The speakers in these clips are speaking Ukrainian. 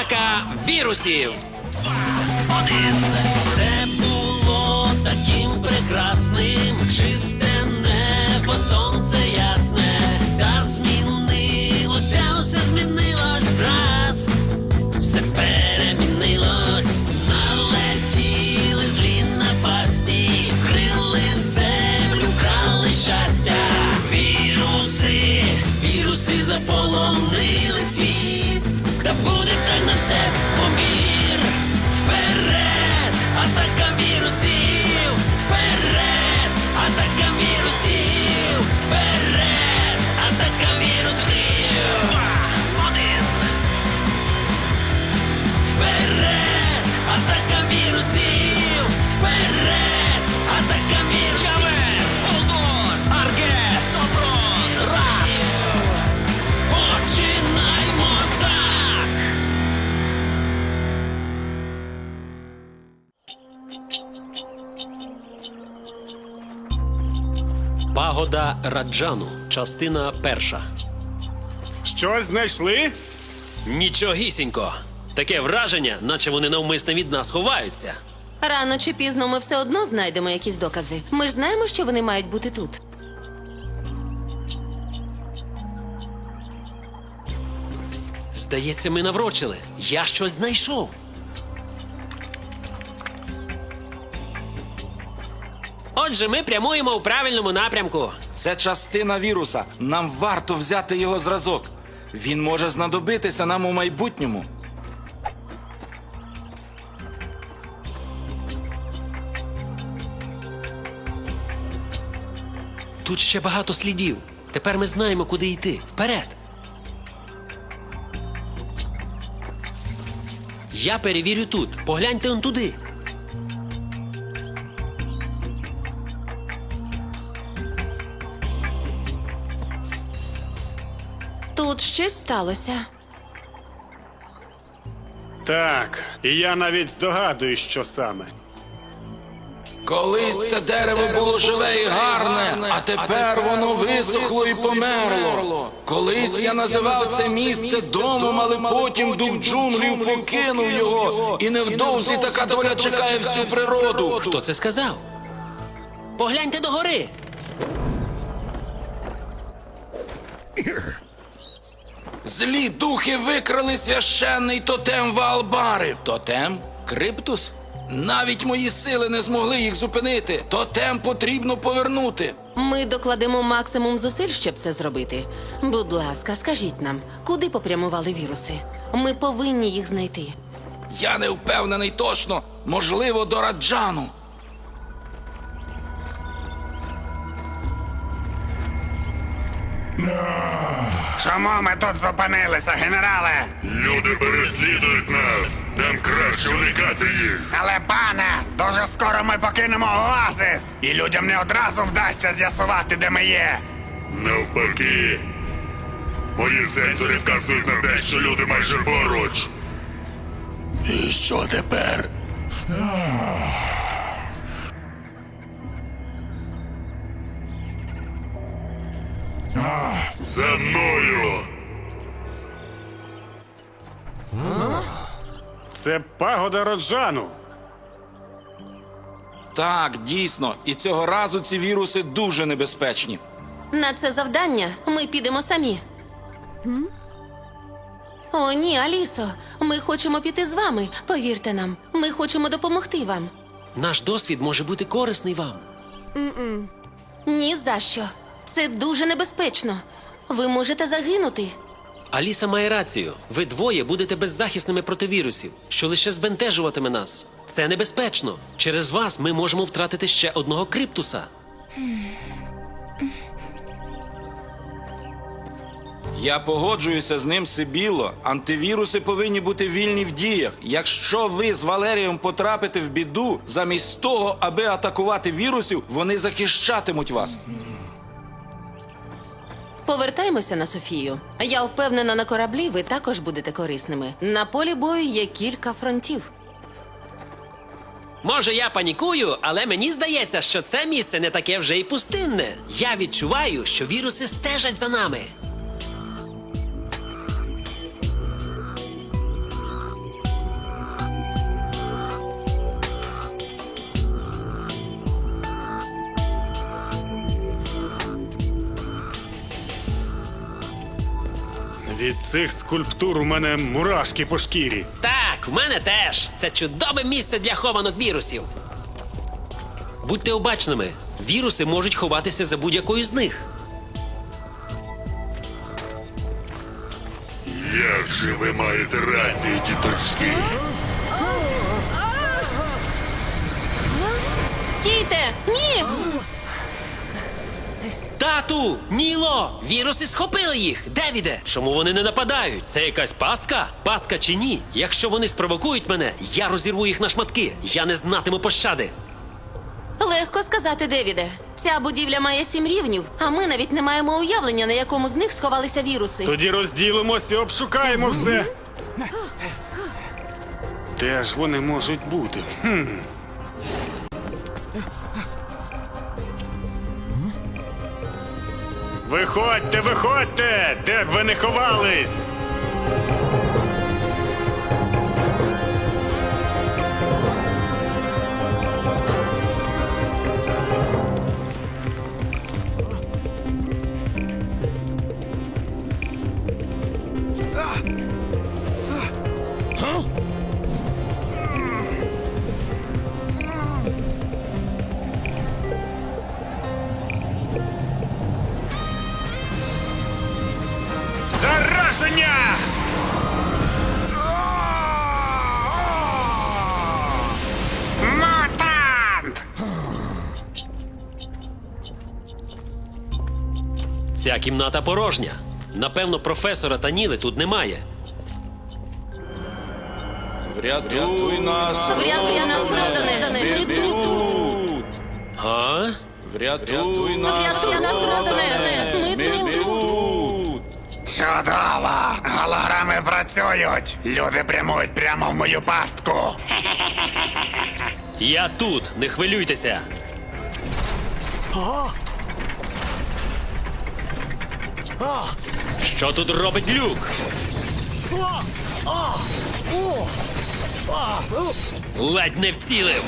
Атака вірусів! Все було таким прекрасним, чисте небо, сонце ясне, Пагода Раджану. Частина перша. Щось знайшли? Нічогісінько. Таке враження, наче вони навмисно від нас ховаються. Рано чи пізно ми все одно знайдемо якісь докази. Ми ж знаємо, що вони мають бути тут. Здається, ми наврочили. Я щось знайшов. Отже, ми прямуємо у правильному напрямку. Це частина віруса. Нам варто взяти його зразок. Він може знадобитися нам у майбутньому. Тут ще багато слідів. Тепер ми знаємо, куди йти. Вперед. Я перевірю тут. Погляньте он туди. Тут щось сталося. Так, і я навіть здогадуюсь, що саме. Колись це дерево було живе і гарне, а тепер воно висохло і померло. Колись я називав це місце домом, але потім дух джунглів покинув його, і невдовзі така доля чекає всю природу. Хто це сказав? Погляньте догори. Злі духи викрали священний тотем Ваалбари. Тотем? Криптус? Навіть мої сили не змогли їх зупинити. Тотем потрібно повернути. Ми докладемо максимум зусиль, щоб це зробити. Будь ласка, скажіть нам, куди попрямували віруси? Ми повинні їх знайти. Я не впевнений точно. Можливо, до Раджану. Чому ми тут зупинилися, генерале? Люди переслідують нас. Нам краще уникати їх. Але пане, дуже скоро ми покинемо оазис, і людям не одразу вдасться з'ясувати, де ми є. Навпаки. Мої сенсори вказують на те, що люди майже поруч. І що тепер? За мною! Це пагода Роджану. Так, дійсно. І цього разу ці віруси дуже небезпечні. На це завдання ми підемо самі. О, ні, Алісо. Ми хочемо піти з вами. Повірте нам, ми хочемо допомогти вам. Наш досвід може бути корисний вам. Ні за що. Це дуже небезпечно. Ви можете загинути. Аліса має рацію. Ви двоє будете беззахисними проти вірусів, що лише збентежуватиме нас. Це небезпечно. Через вас ми можемо втратити ще одного криптуса. Я погоджуюся з ним Сибіло. Антивіруси повинні бути вільні в діях. Якщо ви з Валерієм потрапите в біду, замість того, аби атакувати вірусів, вони захищатимуть вас. Повертаємося на Софію. Я впевнена, на кораблі ви також будете корисними. На полі бою є кілька фронтів. Може, я панікую, але мені здається, що це місце не таке вже й пустинне. Я відчуваю, що віруси стежать за нами. Цих скульптур у мене мурашки по шкірі. Так, в мене теж. Це чудове місце для хованок вірусів. Будьте обачними, віруси можуть ховатися за будь-якою з них. Як же ви маєте рацію, діточки? Стійте! Ні! Тату! Ніло! Віруси схопили їх! Девіде! Чому вони не нападають? Це якась пастка? Пастка чи ні? Якщо вони спровокують мене, я розірву їх на шматки. Я не знатиму пощади. Легко сказати, Девіде. Ця будівля має сім рівнів, а ми навіть не маємо уявлення, на якому з них сховалися віруси. Тоді розділимося і обшукаємо все. Де ж вони можуть бути? Хм. Виходьте, виходьте! Де б ви не ховались? Ця кімната порожня. Напевно, професора та Ніли тут немає. Врятуй нас, Врятуй нас, Родане! Ми тут! А? Врятуй нас, Врятуй нас, Родане! Ми тут! Чудово! Голограми працюють! Люди прямують прямо в мою пастку! Я тут, не хвилюйтеся. Що тут робить люк? Ледь не вцілив.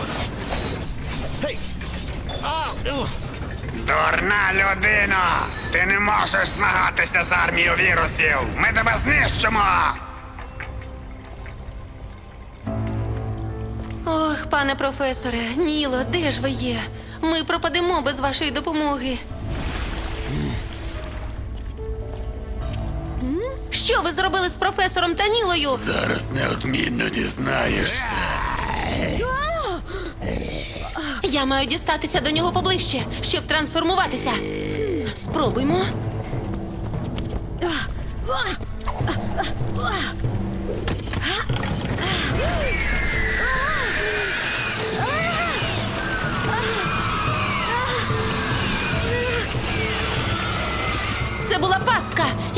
Дурна людина! Ти не можеш змагатися з армією вірусів! Ми тебе знищимо! Ох, пане професоре, Ніло, де ж ви є? Ми пропадемо без вашої допомоги. Що ви зробили з професором та Нілою? Зараз неодмінно дізнаєшся. Я маю дістатися до нього поближче, щоб трансформуватися. Спробуймо.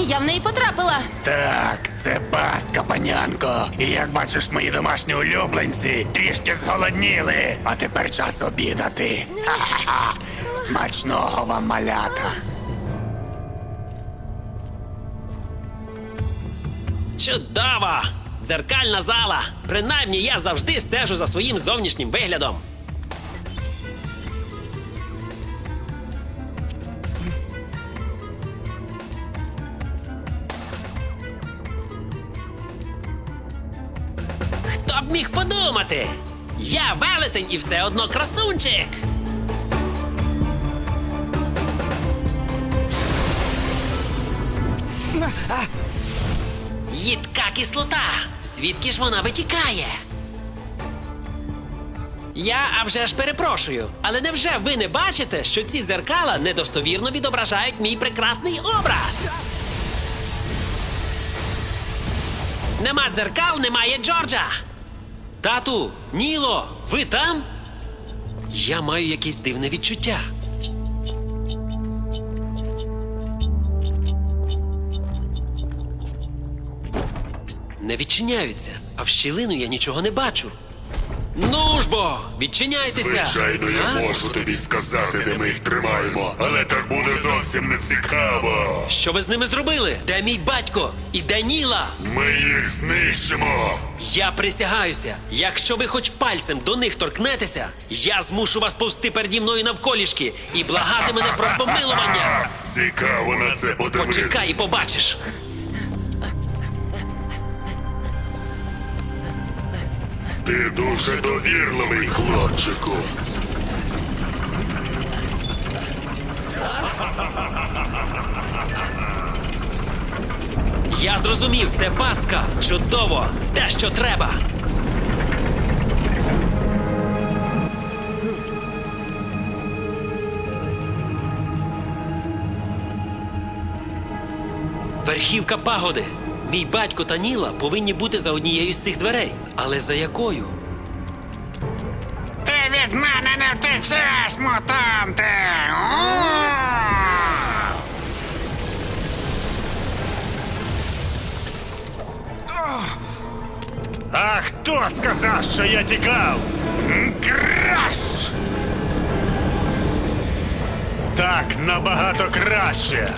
Я в неї потрапила. Так, це пастка, панянко. І як бачиш, мої домашні улюбленці трішки зголодніли, а тепер час обідати. Ха-ха-ха. Смачного вам малята. Чудово! Дзеркальна зала. Принаймні я завжди стежу за своїм зовнішнім виглядом. Подумати? Я велетень і все одно красунчик. Їдка кислота. Звідки ж вона витікає? Я а вже ж перепрошую, але невже ви не бачите, що ці дзеркала недостовірно відображають мій прекрасний образ? Нема дзеркал, немає Джорджа. Тату, Ніло, ви там? Я маю якесь дивне відчуття. Не відчиняються, а в щілину я нічого не бачу. Ну ж бо, відчиняйтеся! Звичайно, А? я можу тобі сказати, де ми їх тримаємо, але так буде зовсім не цікаво. Що ви з ними зробили? Де мій батько? І де Ніла? Ми їх знищимо. Я присягаюся, якщо ви хоч пальцем до них торкнетеся, я змушу вас повсти переді мною навколішки і благати мене про помилування. Цікаво на це подивитися. Почекай і побачиш. Ти дуже довірливий, хлопчику. Я зрозумів, це пастка. Чудово! Те, що треба. Верхівка пагоди. Мій батько та Ніла повинні бути за однією з цих дверей. Але за якою? Ти від мене не втечеш, мутанти! А хто сказав, що я тікав? Краш! Так набагато краще.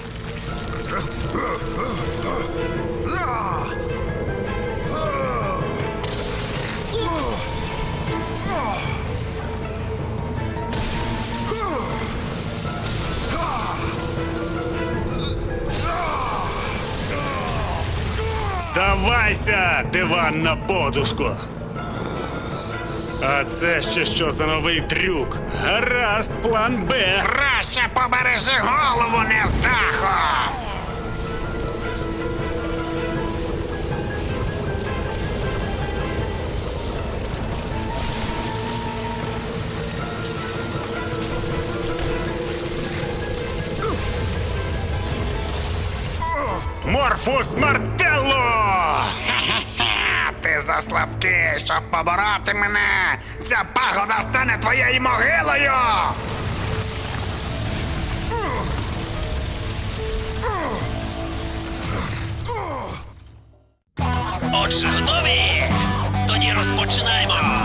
Здавайся, диван на подушках. А це ще що за новий трюк? Гаразд, план Б. Краще побережи голову, невдахо! Морфус Мартелло! Заслабкий, щоб побороти мене! Ця пагода стане твоєю могилою! Отже, готові? Тоді розпочинаємо.